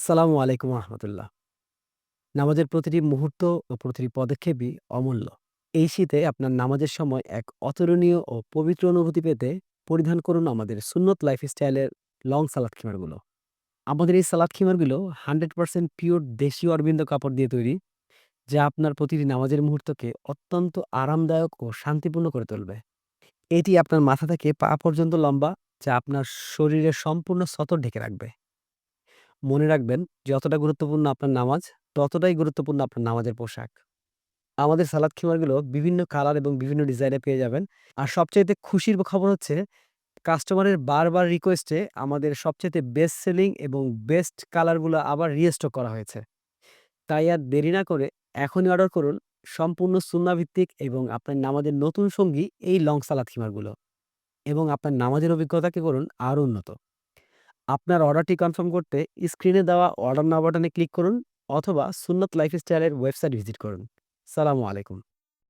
আসসালামু আলাইকুম রহমতুল্লাহ। নামাজের প্রতিটি মুহূর্ত ও প্রতিটি পদক্ষেপই অমূল্য। এই শীতে আপনার নামাজের সময় এক অতুলনীয় ও পবিত্র অনুভূতি পেতে পরিধান করুন আমাদের সুন্নত লাইফস্টাইলের লং সালাদ খিমারগুলো। আমাদের এই সালাদ খিমারগুলো 100% পিওর দেশীয় অরবিন্দ কাপড় দিয়ে তৈরি, যা আপনার প্রতিটি নামাজের মুহূর্তকে অত্যন্ত আরামদায়ক ও শান্তিপূর্ণ করে তুলবে। এটি আপনার মাথা থেকে পা পর্যন্ত লম্বা, যা আপনার শরীরের সম্পূর্ণ সতর ঢেকে রাখবে। মনে রাখবেন, যতটা গুরুত্বপূর্ণ আপনার নামাজ, ততটাই গুরুত্বপূর্ণ আপনার নামাজের পোশাক। আমাদের সালাদ খিমারগুলো বিভিন্ন কালার এবং বিভিন্ন ডিজাইনে পেয়ে যাবেন। আর সবচাইতে খুশির খবর হচ্ছে, কাস্টমারের বারবার রিকোয়েস্টে আমাদের সবচাইতে বেস্ট সেলিং এবং বেস্ট কালারগুলো আবার রিস্টক করা হয়েছে। তাই আর দেরি না করে এখনই অর্ডার করুন সম্পূর্ণ সুন্নাভিত্তিক এবং আপনার নামাজের নতুন সঙ্গী এই লং সালাদ খিমারগুলো। এবং আপনার নামাজের অভিজ্ঞতাকে করুন আরও উন্নত। আপনার অর্ডারটি কনফার্ম করতে স্ক্রিনে দেওয়া অর্ডার না বাটনে ক্লিক করুন অথবা সুন্নত লাইফস্টাইলের ওয়েবসাইট ভিজিট করুন। সালামু আলাইকুম।